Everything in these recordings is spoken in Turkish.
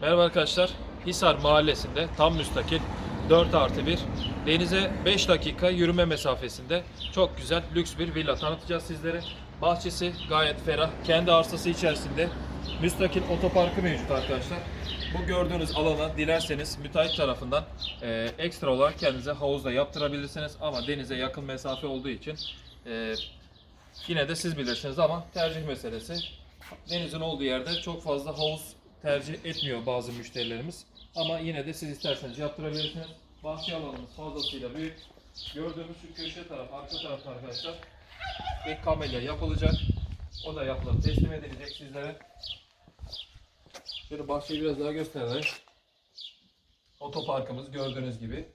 Merhaba arkadaşlar. Hisar Mahallesi'nde tam müstakil 4 artı 1 denize 5 dakika yürüme mesafesinde çok güzel lüks bir villa tanıtacağız sizlere. Bahçesi gayet ferah. Kendi arsası içerisinde müstakil otoparkı mevcut arkadaşlar. Bu gördüğünüz alana dilerseniz müteahhit tarafından e, ekstra olarak kendinize havuz da yaptırabilirsiniz. Ama denize yakın mesafe olduğu için e, yine de siz bilirsiniz ama tercih meselesi. Denizin olduğu yerde çok fazla havuz tercih etmiyor bazı müşterilerimiz. Ama yine de siz isterseniz yaptırabilirsiniz. Bahçe alanımız fazlasıyla büyük. Gördüğümüz şu köşe taraf, arka tarafta arkadaşlar bir kamelya yapılacak. O da yapılıp teslim edilecek sizlere. Şöyle bahçeyi biraz daha gösterelim. Otoparkımız gördüğünüz gibi.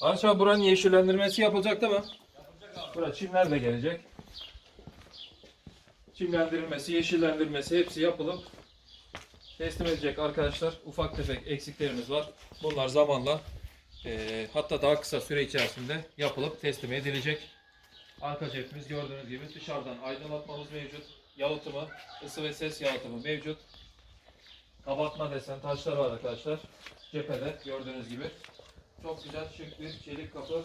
Aşağı buranın yeşillendirmesi yapılacak değil mi? Yapılacak abi. Buraya çimler de gelecek. Çimlendirilmesi, yeşillendirmesi hepsi yapılıp teslim edecek arkadaşlar. Ufak tefek eksiklerimiz var. Bunlar zamanla eee, hatta daha kısa süre içerisinde yapılıp teslim edilecek. Arka cepimiz gördüğünüz gibi dışarıdan aydınlatmamız mevcut. Yalıtımı, ısı ve ses yalıtımı mevcut. Kabartma desen taşlar var arkadaşlar. Cephede gördüğünüz gibi. Çok güzel şık bir çelik kapı.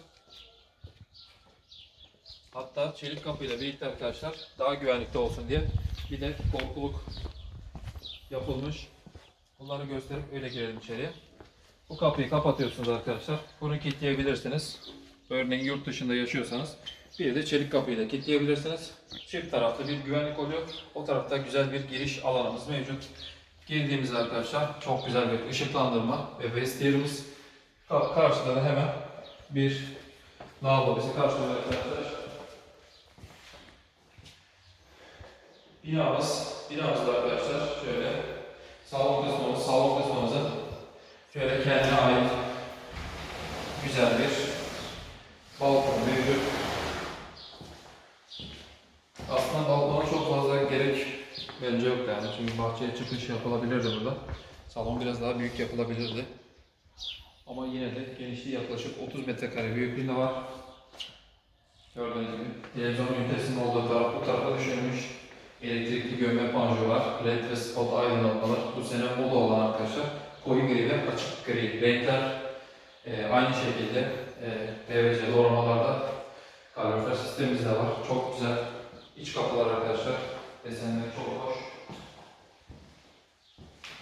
Hatta çelik kapıyla birlikte arkadaşlar daha güvenlikli olsun diye bir de korkuluk yapılmış. Bunları gösterip öyle girelim içeriye. Bu kapıyı kapatıyorsunuz arkadaşlar. Bunu kilitleyebilirsiniz. Örneğin yurt dışında yaşıyorsanız bir de çelik kapıyla kilitleyebilirsiniz. Çift taraflı bir güvenlik oluyor. O tarafta güzel bir giriş alanımız mevcut. Girdiğimiz arkadaşlar çok güzel bir ışıklandırma ve vestiyerimiz. Ka- Karşıda da hemen bir lavabo bizi karşılıyor arkadaşlar. Binamız, binamızda arkadaşlar şöyle salon kısmımız, salon kısmımızın şöyle kendine ait güzel bir balkon mevcut. Aslında balkona çok fazla gerek bence yok yani çünkü bahçeye çıkış yapılabilirdi burada. Salon biraz daha büyük yapılabilirdi. Ama yine de genişliği yaklaşık 30 metrekare büyüklüğünde var. Gördüğünüz gibi televizyon ünitesinin olduğu taraf bu tarafa düşünülmüş. Elektrikli gömme panjur var. LED ve spot aydınlatmalar. Bu sene moda olan arkadaşlar koyu gri ve açık gri renkler. Ee, aynı şekilde e, PVC doğramalarda kalorifer sistemimiz de var. Çok güzel iç kapılar arkadaşlar. Desenleri çok hoş.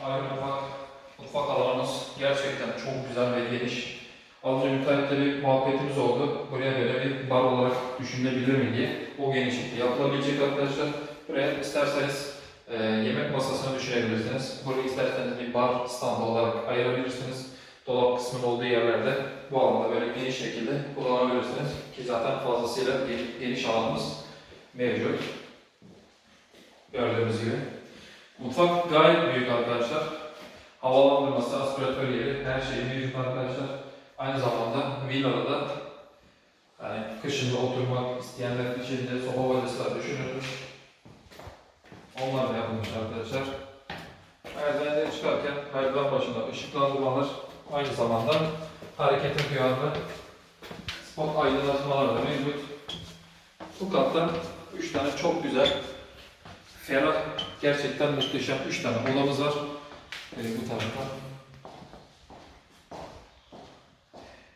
Ayrı mutfak, mutfak alanımız gerçekten çok güzel ve geniş. Az önce müteahhitle bir muhabbetimiz oldu. Buraya böyle bir bar olarak düşünülebilir mi diye. O genişlikte yapılabilecek arkadaşlar. Buraya isterseniz e, yemek masasını düşünebilirsiniz. Burayı isterseniz bir bar standı olarak ayırabilirsiniz. Dolap kısmının olduğu yerlerde bu alanda böyle geniş şekilde kullanabilirsiniz. Ki zaten fazlasıyla geniş, geniş alanımız mevcut. Gördüğünüz gibi. Mutfak gayet büyük arkadaşlar. Havalandırması, aspiratör yeri, her şey mevcut arkadaşlar. Aynı zamanda villada da yani kışında oturmak isteyenler için de soba bacası düşünülmüş. Aynı zamanda harekete duyarlı spot aydınlatmalar da mevcut. Bu katta 3 tane çok güzel ferah, gerçekten muhteşem 3 tane odamız var. Ee, bu tarafta.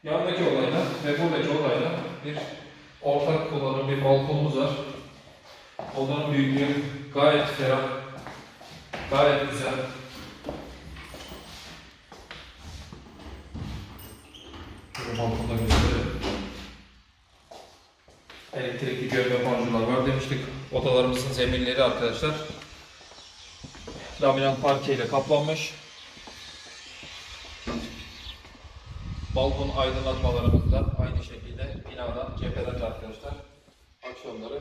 Yandaki olayla ve buradaki olayla bir ortak kullanım bir balkonumuz var. Odanın büyüklüğü gayet ferah, gayet güzel. Şöyle balkonda gösterelim. Elektrikli görme panjurlar var demiştik. Odalarımızın zeminleri arkadaşlar laminat parke ile kaplanmış. Balkon aydınlatmalarımız da aynı şekilde binadan cepheden de arkadaşlar. Akşamları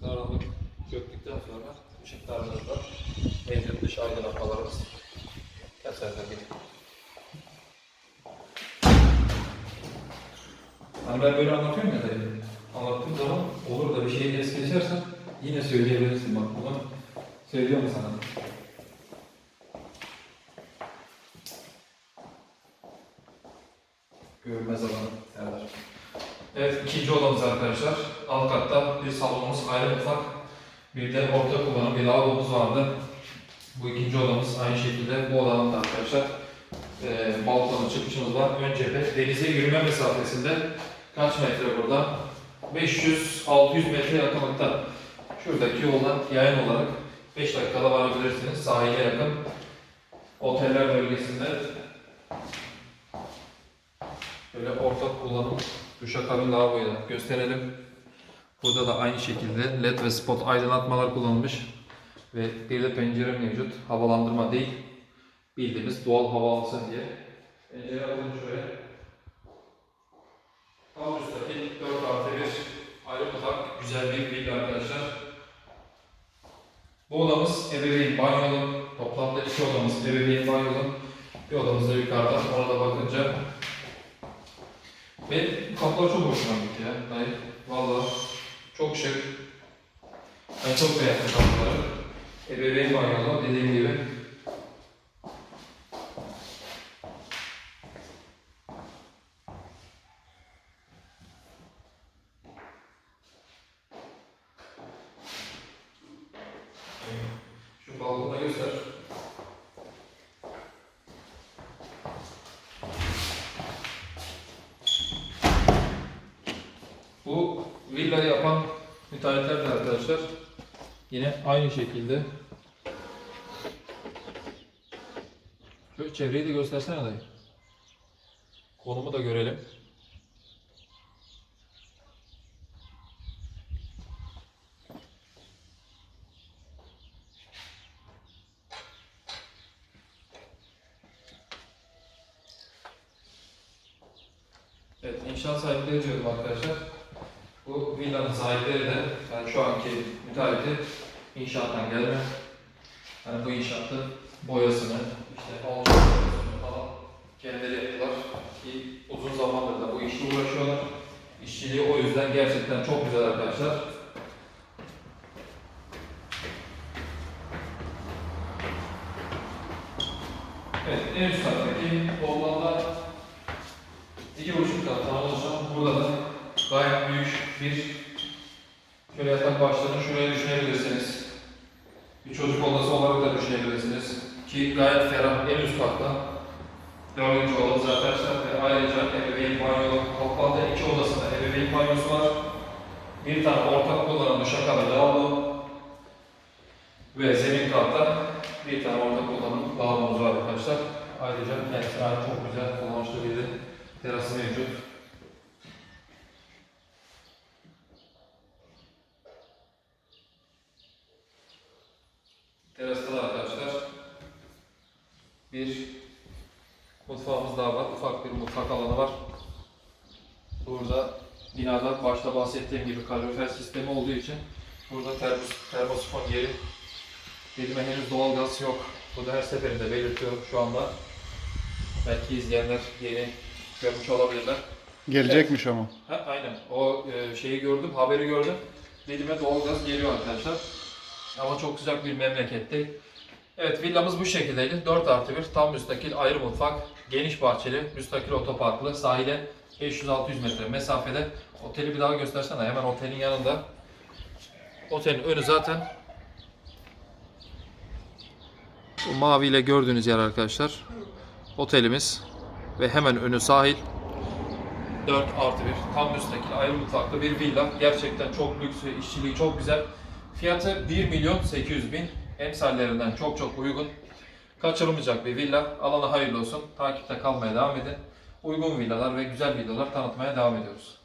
karanlık çöktükten sonra ışıklarımız da mevcut dış aydınlatmalarımız. Keserden. Hani ben böyle anlatıyorum ya dayı. Anlattığım zaman olur da bir şeyi es geçersen yine söyleyebilirsin bak bunu. Söylüyorum sana. Görmez alanı Serdar. Evet ikinci odamız arkadaşlar. Alt katta bir salonumuz, ayrı mutfak. Bir de orta kullanım bir lavabomuz vardı. Bu ikinci odamız aynı şekilde bu odanın da arkadaşlar e, balkona çıkışımız var. Ön cephe denize yürüme mesafesinde kaç metre burada? 500-600 metre yakınlıkta. Şuradaki yoldan yayın olarak 5 dakikada varabilirsiniz. Sahile yakın. Oteller bölgesinde böyle ortak kullanım duşakabin lavaboyu da gösterelim. Burada da aynı şekilde led ve spot aydınlatmalar kullanılmış ve bir de pencere mevcut. Havalandırma değil. Bildiğimiz doğal hava alsın diye. Pencere alalım şöyle. Tam üstteki 4 artı 1 ayrı otak güzel bir villa arkadaşlar. Bu odamız ebeveyn banyolu. Toplamda iki odamız ebeveyn banyolu. Bir odamız da yukarıda. Ona da bakınca ve kapılar çok hoşuma gitti ya dayı. Valla çok şık. Ben çok beğendim kapıları. Ebeveyn banyolu dediğim gibi. Şu balkonu da göster. Bu villa yapan müteahhitler de arkadaşlar yine aynı şekilde Şöyle çevreyi de göstersene dayı. Konumu da görelim. Evet, inşaat sahipleri diyordum arkadaşlar. Bu villanın sahipleri de, yani şu anki müteahhiti inşaattan gelme. Yani bu inşaatın boyasını, işte altyapısını falan kendileri yaptılar. Ki uzun zamandır da bu işle uğraşıyorlar. İşçiliği o yüzden gerçekten çok güzel arkadaşlar. Evet, en üst kattaki toplamda iki buçuk kattan oluşan burada da gayet büyük bir yatak başlarını şuraya düşünebilirsiniz. Bir çocuk odası olarak da düşünebilirsiniz. Ki gayet ferah en üst katta. Dördüncü odamız arkadaşlar ve ayrıca ebeveyn banyo, toplamda iki odasında ebeveyn banyosu var. Bir tane ortak kullanım duşakabin lavabo ve zemin katta bir tane ortak kullanım lavabomuz var arkadaşlar. Ayrıca kendisine çok güzel kullanışlı bir terası mevcut. Terasta da arkadaşlar bir mutfağımız daha var. Ufak bir mutfak alanı var. Burada binada başta bahsettiğim gibi kalorifer sistemi olduğu için burada termos, termosifon yeri Dedime henüz doğalgaz yok. Bu da her seferinde belirtiyorum şu anda. Belki izleyenler yeni görmüş olabilirler. Gelecekmiş ama. Ha, aynen. O e, şeyi gördüm, haberi gördüm. Dedime doğalgaz geliyor arkadaşlar. Ama çok sıcak bir memlekette. Evet villamız bu şekildeydi. 4 artı 1 tam müstakil ayrı mutfak, geniş bahçeli, müstakil otoparklı, sahile 500-600 metre mesafede. Oteli bir daha göstersene. Hemen otelin yanında. Otelin önü zaten bu maviyle gördüğünüz yer arkadaşlar. Otelimiz ve hemen önü sahil. 4 artı 1 tam müstakil ayrı mutfaklı bir villa. Gerçekten çok lüks ve işçiliği çok güzel. Fiyatı 1 milyon 800 bin. Emsallerinden çok çok uygun. Kaçırılmayacak bir villa. Alana hayırlı olsun. Takipte kalmaya devam edin. Uygun villalar ve güzel villalar tanıtmaya devam ediyoruz.